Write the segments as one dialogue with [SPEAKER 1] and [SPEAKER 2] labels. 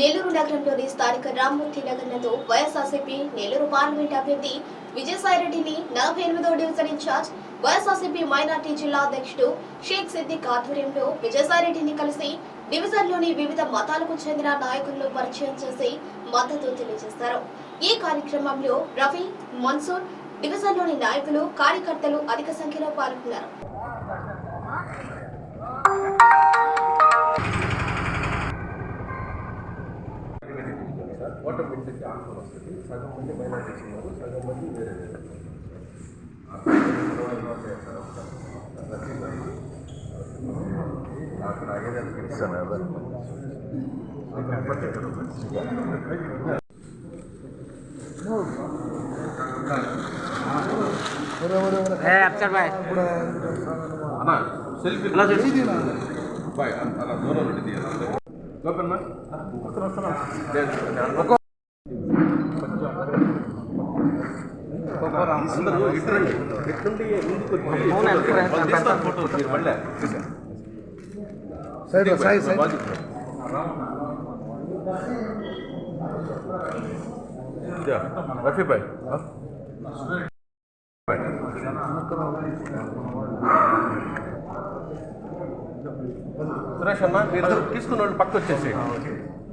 [SPEAKER 1] నెల్లూరు నగరంలోని స్థానిక రామ్మూర్తి నగర్లలో వైఎస్ఆర్సీపీ నెల్లూరు పార్లమెంట్ అభ్యర్థి విజయసాయిరెడ్డిని నలభై ఎనిమిదో డివిజన్ ఇన్ఛార్జ్ వైఎస్ఆర్సీపీ మైనార్టీ జిల్లా అధ్యక్షుడు షేక్ సిద్దిక్ ఆధ్వర్యంలో విజయసాయిరెడ్డిని కలిసి డివిజన్లోని వివిధ మతాలకు చెందిన నాయకులను పరిచయం చేసి మద్దతు తెలియజేశారు ఈ కార్యక్రమంలో రవి మన్సూర్ డివిజన్లోని నాయకులు కార్యకర్తలు అధిక సంఖ్యలో పాల్గొన్నారు.
[SPEAKER 2] ఓటర్ బిడ్డకి ఆన్సర్ వస్తుంది సగం మంది మైనార్టీస్ ఉన్నారు సగం మంది వేరే వేరే ఉన్నారు. ఆ సగం ఎవరో చేస్తారు ఒకసారి. రసీదు అనేది నాకు నాగేదాన్ని పిలుస్తాను ఎవరు
[SPEAKER 3] అక్షర్ భాయ్
[SPEAKER 2] అన్న సెల్ఫీ బాయ్ అలా దూరం నుండి తీయాలి గోపన్న అందరూ ఇట్రండి ఇట్రుండి ముందుకు వచ్చి వాళ్ళు తీస్తారు ఫోటో మీరు మళ్ళీ
[SPEAKER 4] సైడ్ సైడ్ సైడ్
[SPEAKER 2] బాధ్యత ఇదా, రఫీ భాయ్ ఆ? భాయ్. Suresh anna మీరు తీసుకున్న వాళ్ళు పక్క వచ్చేసి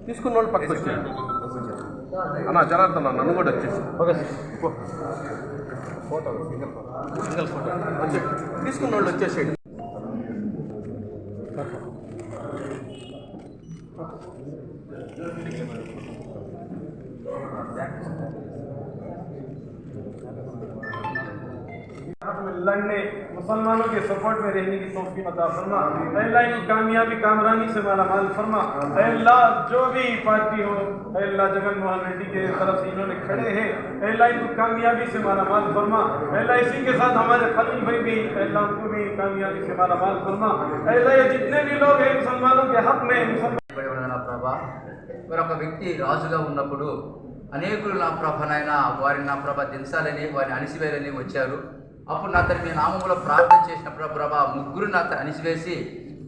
[SPEAKER 2] తీసుకున్న వాళ్ళు పక్క వచ్చేయండి అన్న జనార్దన్ అన్న నన్ను కూడా వచ్చేసి ఫోటో సింగిల్ ఫోటో. తీసుకున్న వాళ్ళు వచ్చేసేయండి
[SPEAKER 5] में लड़ने मुसलमानों के सपोर्ट में रहने की तोफ़ी अता फरमा ऐ अल्लाह की कामयाबी कामरानी से माला माल फरमा ऐ अल्लाह जो भी पार्टी हो ऐ अल्लाह जगन मोहन रेड्डी के तरफ से इन्होंने खड़े हैं ऐ अल्लाह इनको कामयाबी से माला माल फरमा ऐ अल्लाह इसी के साथ हमारे खलील भाई भी ऐ अल्लाह उनको भी कामयाबी से माला माल फरमा ऐ अल्लाह ये जितने भी लोग हैं मुसलमानों के हक में मुसलमान
[SPEAKER 3] ఇవ్వబడి ఉన్న నా ప్రభ మరి ఒక వ్యక్తి రాజుగా ఉన్నప్పుడు అనేకులు నా ప్రభనైనా వారిని నా ప్రభ దించాలని వారిని అణిసివేయాలని వచ్చారు అప్పుడు నా తన మీ నామంలో ప్రార్థన చేసినప్పుడు ప్రభా ముగ్గురు నా అణిసివేసి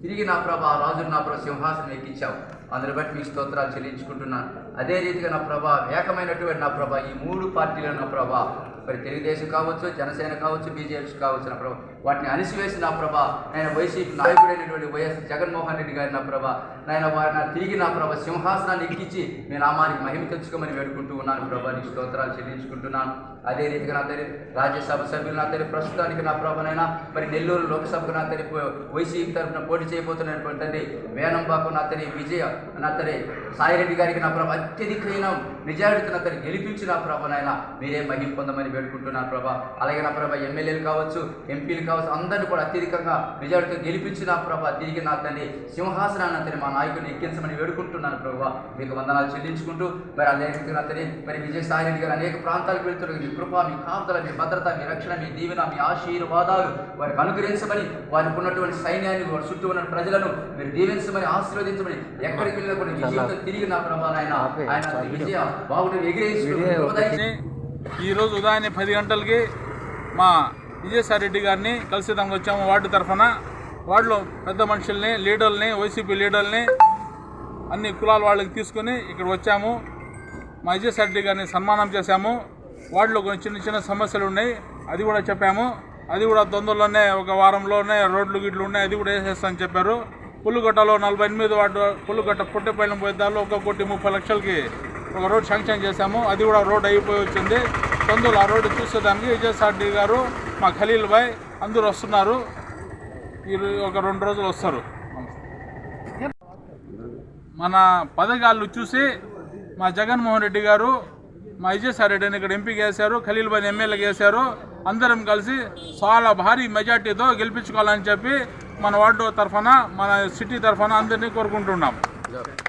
[SPEAKER 3] తిరిగి నా ప్రభ రాజు నా ప్రభ సింహాసనం ఎక్కించావు. అందుని బట్టి మీకు స్తోత్రాలు చెల్లించుకుంటున్నాను. అదే రీతిగా నా ప్రభ ఏకమైనటువంటి నా ప్రభా ఈ మూడు పార్టీలు నా ప్రభా మరి తెలుగుదేశం కావచ్చు జనసేన కావచ్చు బీజేపీ కావచ్చు నా ప్రభా వాటిని అణిసివేసి నా ప్రభా నేను వైసీపీ నాయకుడైనటువంటి వైఎస్ జగన్మోహన్ రెడ్డి గారి నా ప్రభా నాయన వారిని తిరిగి నా ప్రభ సింహాసనాన్ని ఎక్కించి మీ నామానికి మహిమ తెచ్చుకోమని వేడుకుంటూ ఉన్నాను ప్రభా నీ స్తోత్రాలు చెల్లించుకుంటున్నాను. అదే రీతిగా నా తల్లి రాజ్యసభ సభ్యులు నా తల్లి ప్రస్తుతానికి నా ప్రభనైనా మరి నెల్లూరు లోక్సభకు నా తల్లి వైసీపీ తరఫున పోటీ చేయబోతున్నటువంటి వేనంబాకు నా తల్లి విజయ నా తల్లి సాయిరెడ్డి గారికి నా ప్రభ అత్యధికమైన మెజారిటీతో నా తల్లి గెలిపించి నా ప్రభనైనా మీరే మహిమ పొందమని వేడుకుంటున్నాను ప్రభా. అలాగే నా ప్రభ ఎమ్మెల్యేలు కావచ్చు ఎంపీలు కావచ్చు అందరిని కూడా అత్యధికంగా మెజారిటీతో గెలిపించి నా ప్రభ తిరిగి నా తండ్రి సింహాసనాన్ని మా నాయకుడిని ఎక్కించమని వేడుకుంటున్నాను ప్రభా. మీకు వందనాలు చెల్లించుకుంటూ మరి అదే రీతిగా నా తల్లి మరి విజయ రెడ్డి గారు అనేక ప్రాంతాలకు వెళ్తున్నారు. మీ కృప మీ కాపుదల మీ భద్రత మీ రక్షణ మీ దీవెన మీ ఆశీర్వాదాలు వారికి అనుగ్రహించమని వారికి ఉన్నటువంటి సైన్యాన్ని వారి చుట్టూ ఉన్న ప్రజలను మీరు దీవించమని ఆశీర్వదించమని ఎక్కడికి వెళ్ళినా కూడా విజయంతో తిరిగి నా ప్రభా ఆయన ఆయన విజయ బాగుంటే ఎగిరేసి
[SPEAKER 6] ఈరోజు ఉదయాన్నే పది గంటలకి మా విజయసాయి రెడ్డి గారిని కలిసిదానికి వచ్చాము వార్డు తరఫున. వార్డులో పెద్ద మనుషుల్ని లీడర్ని వైసీపీ లీడర్ని అన్ని కులాల వాళ్ళకి తీసుకొని ఇక్కడ వచ్చాము. మా విజయసాయి రెడ్డి గారిని సన్మానం చేశాము. వార్డులో కొన్ని చిన్న చిన్న సమస్యలు ఉన్నాయి. అది కూడా చెప్పాము. అది కూడా తొందరలోనే ఒక వారంలోనే రోడ్లు గిట్లు ఉన్నాయి. అది కూడా వేసేస్తామని చెప్పారు. పుల్లుగొట్టలో నలభై ఎనిమిది వాటి పుల్లుగొట్ట పుట్టపల్లి పోయిదాల్లో ఒక కోటి ముప్పై లక్షలకి ఒక రోడ్ శాంక్షన్ చేశాము. అది కూడా రోడ్ అయిపోయి వచ్చింది. తొందరలో ఆ రోడ్డు చూసేదానికి విజయసాయి గారు మా ఖలీల్ భాయ్ అందరూ వస్తున్నారు. ఈ ఒక రెండు రోజులు వస్తారు. మన పథకాలు చూసి మా జగన్మోహన్ రెడ్డి గారు మా విజయసాయి రెడ్డిని ఇక్కడ ఎంపీకి వేశారు ఖలీల్ భాయ్ ఎమ్మెల్యేకి వేశారు అందరం కలిసి చాలా భారీ మెజార్టీతో గెలిపించుకోవాలని చెప్పి మన వార్డు తరఫున మన సిటీ తరఫున అందరినీ కోరుకుంటున్నాం.